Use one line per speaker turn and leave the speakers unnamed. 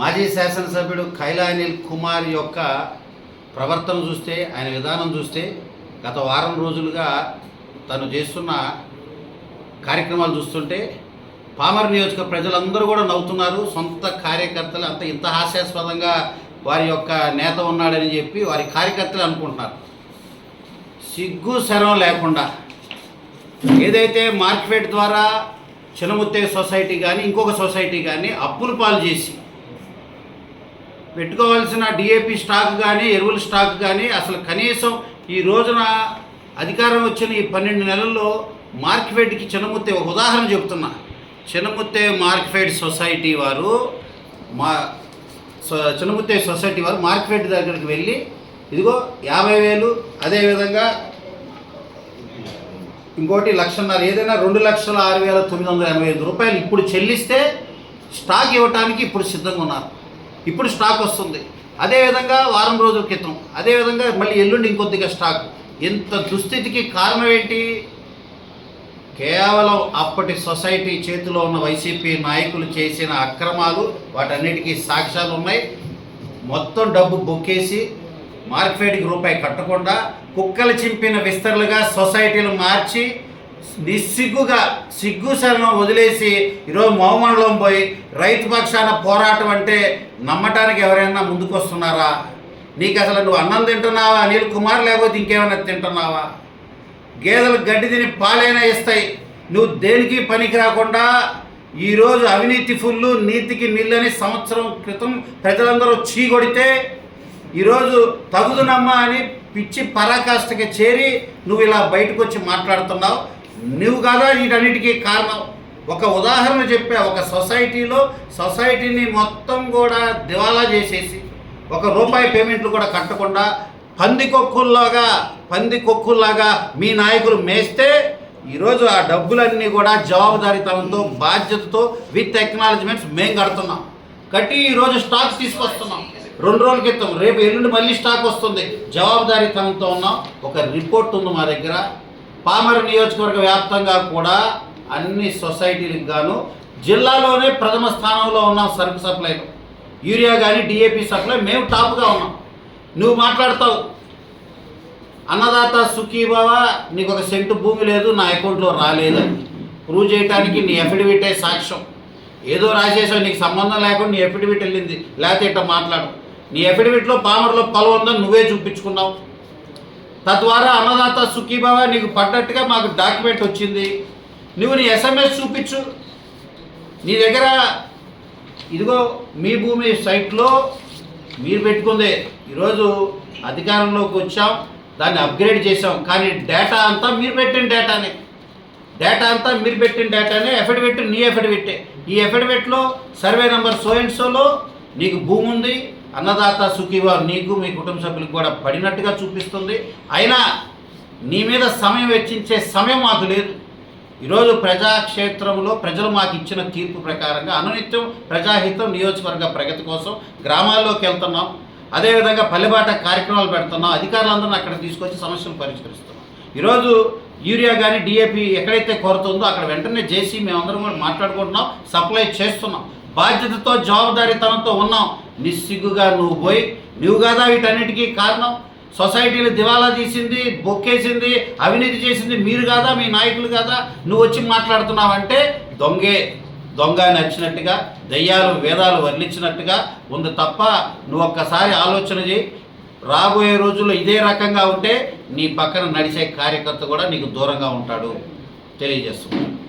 మాజీ శాసనసభ్యుడు కైలానిల్ కుమార్ యొక్క ప్రవర్తన చూస్తే ఆయన విధానం చూస్తే గత వారం రోజులుగా తను చేస్తున్న కార్యక్రమాలు చూస్తుంటే పామర్ నియోజక ప్రజలందరూ కూడా నవ్వుతున్నారు. సొంత కార్యకర్తలు అంత ఇంత హాస్యాస్పదంగా వారి యొక్క నేత ఉన్నాడని చెప్పి వారి కార్యకర్తలు అనుకుంటున్నారు. సిగ్గు శరం లేకుండా ఏదైతే మార్కెట్ ద్వారా చినముత్తే సొసైటీ కానీ ఇంకొక సొసైటీ కానీ అప్పులు పాలు చేసి పెట్టుకోవాల్సిన డిఏపి స్టాక్ కానీ ఎరువుల స్టాక్ కానీ అసలు కనీసం ఈ రోజున అధికారం వచ్చిన ఈ పన్నెండు నెలల్లో మార్కెట్కి చిన్నముత్తే ఒక ఉదాహరణ చెప్తున్నా. చిన్నముత్తే మార్కెట్ సొసైటీ వారు మా సొ- చిన్నముత్తే సొసైటీ వారు మార్కెట్ దగ్గరికి వెళ్ళి ఇదిగో యాభై వేలు అదేవిధంగా ఇంకోటి లక్షన్నర ఏదైనా రెండు లక్షల ఆరు వేల తొమ్మిది వందల ఎనభై ఐదు రూపాయలు ఇప్పుడు చెల్లిస్తే స్టాక్ ఇవ్వటానికి ఇప్పుడు సిద్ధంగా ఉన్నారు. ఇప్పుడు స్టాక్ వస్తుంది. అదేవిధంగా వారం రోజుల క్రితం అదేవిధంగా మళ్ళీ ఎల్లుండి ఇంకొద్దిగా స్టాక్ ఇంత దుస్థితికి కారణం ఏంటి కేవలం అప్పటి సొసైటీ చేతిలో ఉన్న వైసీపీ నాయకులు చేసిన అక్రమాలు వాటన్నిటికీ సాక్ష్యాలు ఉన్నాయి. మొత్తం డబ్బు బొక్కేసి మార్కెట్కి రూపాయి కట్టకుండా కుక్కలు చింపిన విస్తరులుగా సొసైటీలు మార్చి నిస్సిగ్గుగా సిగ్గు శరణం వదిలేసి ఈరోజు మౌమండలం పోయి రైతు పక్షాన పోరాటం అంటే నమ్మటానికి ఎవరైనా ముందుకొస్తున్నారా? నీకు అసలు నువ్వు అన్నం తింటున్నావా అనిల్ కుమార్ లేకపోతే ఇంకేమైనా తింటున్నావా? గేదెలు గడ్డి తిని పాలైనా ఇస్తాయి. నువ్వు దేనికి పనికి రాకుండా ఈరోజు అవినీతి ఫుల్లు నీతికి నిల్లని సంవత్సరం క్రితం ప్రజలందరూ చీకొడితే ఈరోజు తగుదునమ్మా అని పిచ్చి పరాకాష్ఠకి చేరి నువ్వు ఇలా బయటకు వచ్చి మాట్లాడుతున్నావు. నువ్వు కదా వీటన్నిటికీ కారణం? ఒక ఉదాహరణ చెప్పా ఒక సొసైటీలో సొసైటీని మొత్తం కూడా దివాలా చేసేసి ఒక రూపాయి పేమెంట్లు కూడా కట్టకుండా పంది కొక్కుల్లాగా పంది కొక్కుల్లాగా మీ నాయకులు మేస్తే ఈరోజు ఆ డబ్బులన్నీ కూడా జవాబుదారీతనంతో బాధ్యతతో విత్ ఎక్నాలజ్మెంట్స్ మేము కడుతున్నాం. కట్టి ఈరోజు స్టాక్ తీసుకొస్తున్నాం. రెండు రోజుల క్రితం రేపు ఎల్లుండి మళ్ళీ స్టాక్ వస్తుంది. జవాబుదారీతనంతో ఉన్నాం. ఒక రిపోర్ట్ ఉంది మా దగ్గర. పామరు నియోజకవర్గ వ్యాప్తంగా కూడా అన్ని సొసైటీలకు గాను జిల్లాలోనే ప్రథమ స్థానంలో ఉన్నాం సరుకు సప్లైలో యూరియా కానీ డిఏపి సప్లై మేము టాప్గా ఉన్నాం. నువ్వు మాట్లాడతావు. అన్నదాత సుఖీభావ నీకు ఒక సెంటు భూమి లేదు నా అకౌంట్లో రాలేదని ప్రూవ్ చేయడానికి నీ ఎఫిడవిటే సాక్ష్యం. ఏదో రాసేసావు నీకు సంబంధం లేకుండా నీ ఎఫిడవిట్ వెళ్ళింది. లేకపోతే ఇట్లా మాట్లాడు. నీ ఎఫిడవిట్లో పామర్లో పొలం ఉందని నువ్వే చూపించుకున్నావు. తద్వారా అన్నదాత సుఖీభావ నీకు పడ్డట్టుగా మాకు డాక్యుమెంట్ వచ్చింది. నువ్వు నీ ఎస్ఎంఎస్ చూపించు. నీ దగ్గర ఇదిగో మీ భూమి సైట్లో మీరు పెట్టుకుందే. ఈరోజు అధికారంలోకి వచ్చాం దాన్ని అప్గ్రేడ్ చేసాం కానీ డేటా అంతా మీరు పెట్టిన డేటానే. డేటా అంతా మీరు పెట్టిన డేటానే ఎఫిడవిట్ నీ ఎఫిడవిట్టే. ఈ ఎఫిడవిట్లో సర్వే నెంబర్ సో అండ్ సోలో నీకు భూమి ఉంది అన్నదాత సుఖీవా నీకు మీ కుటుంబ సభ్యులకు కూడా పడినట్టుగా చూపిస్తుంది. అయినా నీ మీద సమయం వెచ్చించే సమయం మాకు లేదు. ఈరోజు ప్రజాక్షేత్రంలో ప్రజలు మాకు ఇచ్చిన తీర్పు ప్రకారంగా అనునిత్యం ప్రజాహితం నియోజకవర్గ ప్రగతి కోసం గ్రామాల్లోకి వెళ్తున్నాం. అదేవిధంగా పల్లెబాట కార్యక్రమాలు పెడుతున్నాం. అధికారులందరినీ అక్కడ తీసుకొచ్చి సమస్యలు పరిష్కరిస్తున్నాం. ఈరోజు యూరియా కానీ డిఏపి ఎక్కడైతే కొరత ఉందో అక్కడ వెంటనే చేసి మేమందరం కూడా మాట్లాడుకుంటున్నాం. సప్లై చేస్తున్నాం. బాధ్యతతో జవాబుదారీతనంతో ఉన్నాం. నిస్సిగ్గుగా నువ్వు పోయి నువ్వు కదా వీటన్నిటికీ కారణం. సొసైటీలు దివాలా తీసింది బొక్కేసింది అవినీతి చేసింది మీరు కాదా మీ నాయకులు కాదా? నువ్వు వచ్చి మాట్లాడుతున్నావంటే దొంగే. దొంగ నచ్చినట్టుగా దయ్యాలు వేదాలు వర్ణించినట్టుగా ఉంది తప్ప నువ్వు ఒక్కసారి ఆలోచన చేయి. రాబోయే రోజుల్లో ఇదే రకంగా ఉంటే నీ పక్కన నడిచే కార్యకర్త కూడా నీకు దూరంగా ఉంటాడు. తెలియజేస్తున్నాను.